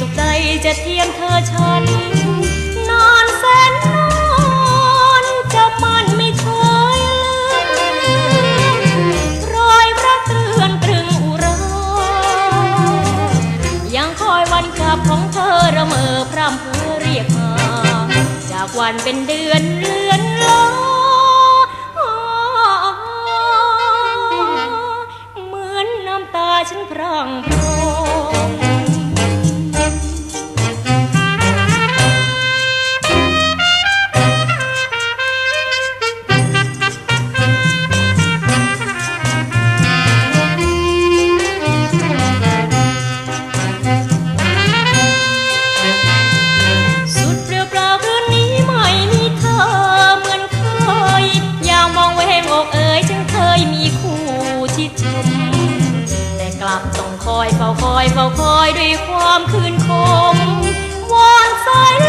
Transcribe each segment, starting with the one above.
สุดใจะเทียมเธอฉันนานแสนนานจะมันไม่เชยลืมรอยรักเรือนตรึงอุรายังคอยวันกลับของเธอระเมอพร่ำเพ้อเรียกหาจากวันเป็นเดือนเลือนลอเหมือนน้ำตาฉันพร่างพ ลับต้องคอยเฝ้าคอยเฝ้าคอยด้วยความคืนคมวอนสายล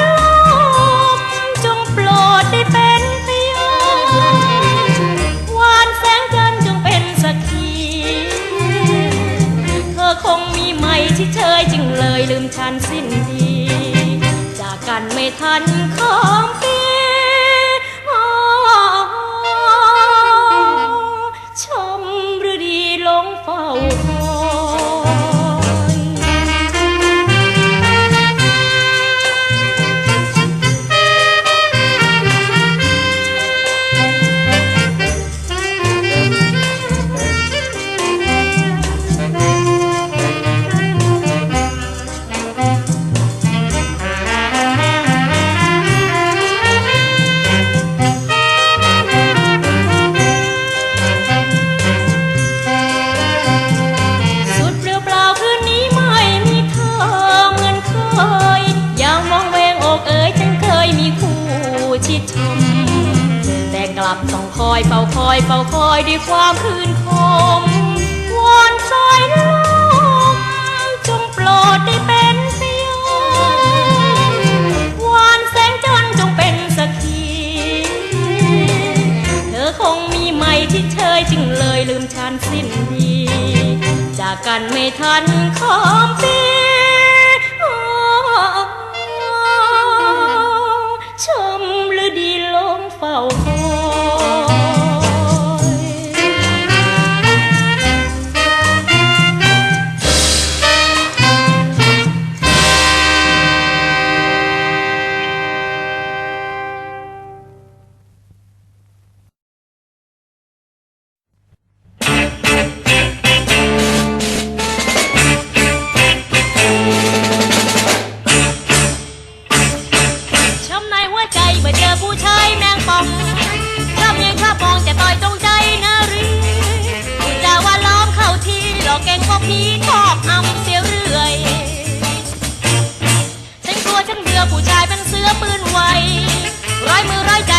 มจงโปรดได้เป็นพยานวานแสงจันทร์จงเป็นสักขีเธอคงมีใหม่ที่เชยจึงเลยลืมฉันสิ้นดีจากกันไม่ทันข้ามปี กลับต้องคอยเฝ้าคอยเฝ้าคอยด้วยความคืนคมวอนสายลมจงโปรดได้เป็นพยานวานแสงจันทร์จงเป็นสักขีเธอคงมีใหม่ที่เชยจึงเลยลืมฉันสิ้นดี จากกันไม่ทันข้ามปี ชายแมงป่องชอบยังข้าปองจะต่อยตรงใจนะหรือจาว่าล้อมเข้าทีหลอกแกงพวกพีทอบอำเสียเรื่อย ฉันกลัวฉันเบื่อผู้ชายเป็นเสือปืนไวร้อยมือร้อยใจ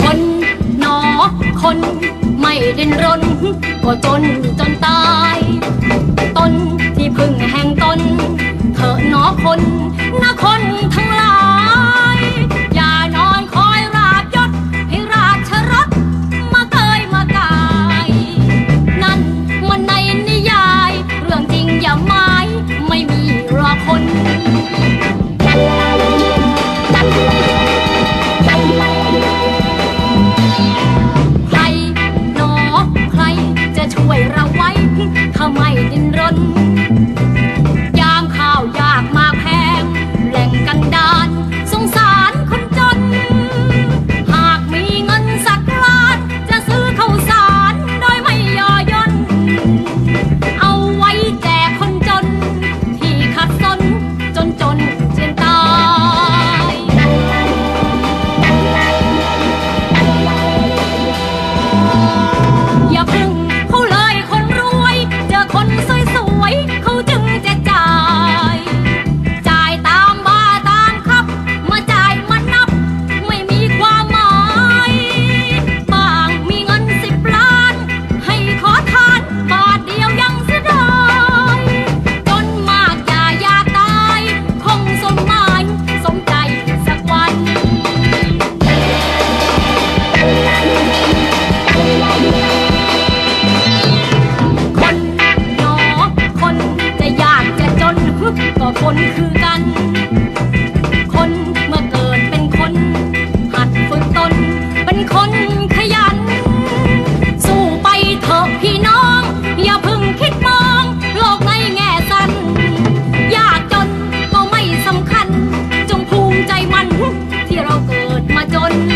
คนหนอ คนไม่เดินรน ก็จนจนตา don't